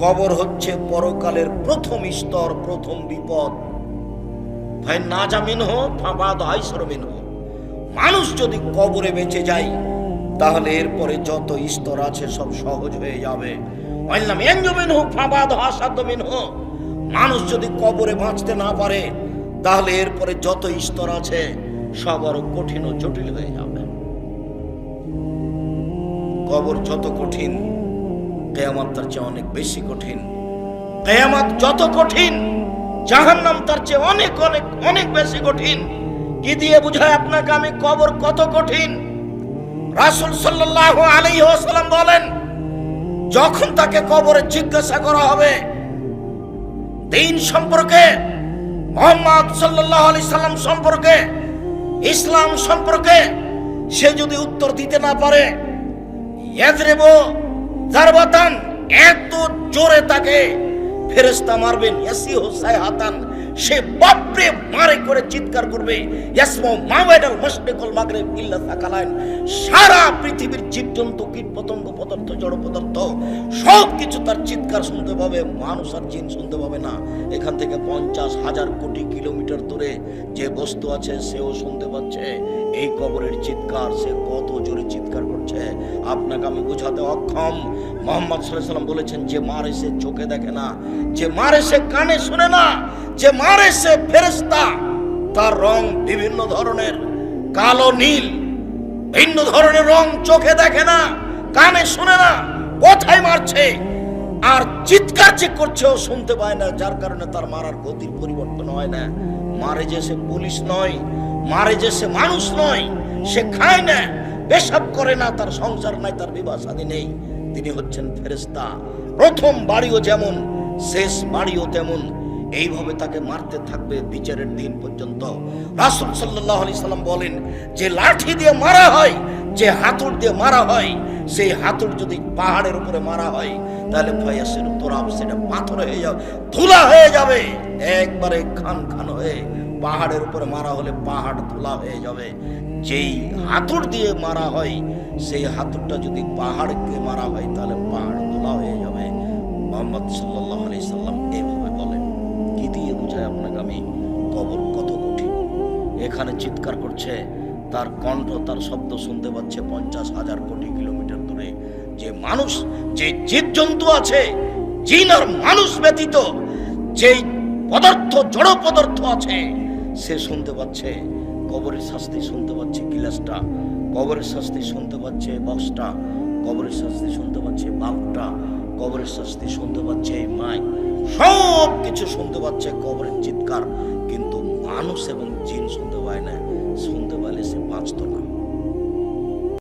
কবর হচ্ছে পরকালের প্রথম স্তর, প্রথম বিপদ। ভাই না জামিন হো ফাঁপাদ হয় সরমিন হো মানুষ যদি কবরে বেঁচে যায়, তাহলে এরপরে যত স্তর আছে সব সহজ হয়ে যাবে। মানুষ যদি কবরে বাঁচতে না পারে, তাহলে এরপরে যত স্তর আছে সব আরও কঠিন ও জটিল হয়ে যাবে। কবর যত কঠিন কেয়ামত তার চেয়ে অনেক বেশি কঠিন। কেয়ামত যত কঠিন, জাহান্নাম তার চেয়ে অনেক অনেক অনেক বেশি কঠিন। কি দিয়ে বুঝায় আপনাকে আমি কবর কত কঠিন? রাসূল সাল্লাল্লাহু আলাইহি ওয়াসাল্লাম বলেন, যখন তাকে কবরে জিজ্ঞাসা করা হবে, দিন সম্পর্কে, মোহাম্মদ সাল্লাল্লাহু আলাইহি সাল্লাম সম্পর্কে, ইসলাম সম্পর্কে, সে যদি উত্তর দিতে না পারে ইয়াজরিব জারবাতান এত জোরে তাকে ফেরেশতা মারবেন। ইয়াসিহু সাইহাতান, সে বাপরে মারে করে চিৎকার করবে। ইয়াসমো মাওয়াইদাল মাশরিকুল মাগরিব ইল্লা সাকালাইন। সারা পৃথিবীর জীবজন্তু কীট পতঙ্গ পাবে মানুষ আর জিন শুনতে পাবে না। এখান থেকে পঞ্চাশ হাজার কোটি কিলোমিটার দূরে যে বস্তু আছে, সেও শুনতে পাচ্ছে। এই কবরের চিৎকার, সে কত জোরে চিৎকার করছে। আপনাকে আমি বোঝাতে অক্ষম। মোহাম্মদ সাল্লাম বলেছেন, যে মারে সে চোখে দেখে না, যে মারে সে কানে শুনে না, যে মারে সে ফেরেস্তা তার রং বিভিন্ন ধরনের, কালো, নীল, ভিন্ন ধরনের রং চোখে দেখে না, কানে শুনে না, কোথায় মারছে? আর চিৎকার যে করছে ও শুনতে পায় না, যার কারণে তার মারার গতির পরিবর্তন হয় না। মারে যে সে পুলিশ নয়, মারে যে সে মানুষ নয়, সে খায় না, পেশাব করে না, তার সংসার নাই, তার বিবাহ শাদী নেই। তিনি হচ্ছেন ফেরেস্তা প্রথম বাড়িও যেমন, শেষ বাড়িও তেমন। এইভাবে তাকে মারতে থাকবে বিচারের দিন পর্যন্ত। রাসুল সাল্লাহ আলি সাল্লাম বলেন, যে লাঠি দিয়ে মারা হয়, যে হাতুড় দিয়ে মারা হয় সেই হাতুড় যদি পাহাড়ের উপরে মারা হয়, তাহলে ফয়াসের তোরাব সেটা পাথর হয়ে যাবে, ধুলা হয়ে যাবে। একবারে খান খান হয়ে পাহাড়ের উপরে মারা হলে পাহাড় ধুলা হয়ে যাবে। যেই হাতুড় দিয়ে মারা হয়, সেই হাতুড়টা যদি পাহাড়কে মারা হয়, তাহলে পাহাড় ধুলা হয়ে যাবে। মোহাম্মদ সাল্লাহ আলি সাল্লাম এইভাবে বলেন। কি দিয়ে বোঝায় আপনাকে আমি? কবর কত কঠিন। এখানে চিৎকার করছে, তার কণ্ঠ, তার শব্দ শুনতে পাচ্ছে পঞ্চাশ হাজার কোটি মানুষ, যে জীবজন্তু আছে, জিন আর মানুষ ব্যতীত যেই পদার্থ, জড় পদার্থ আছে, সে শুনতে পাচ্ছে, কবরের শাস্তি শুনতে পাচ্ছে গিলাসটা, কবরের শাস্তি শুনতে পাচ্ছে বক্সটা কবরের শাস্তি শুনতে পাচ্ছে বাল্বটা, কবরের শাস্তি শুনতে পাচ্ছে মাই সব কিছু শুনতে পাচ্ছে কবরের চিৎকার, কিন্তু মানুষ এবং জিন শুনতে পায় না, শুনতে পারলে সে বাঁচত না।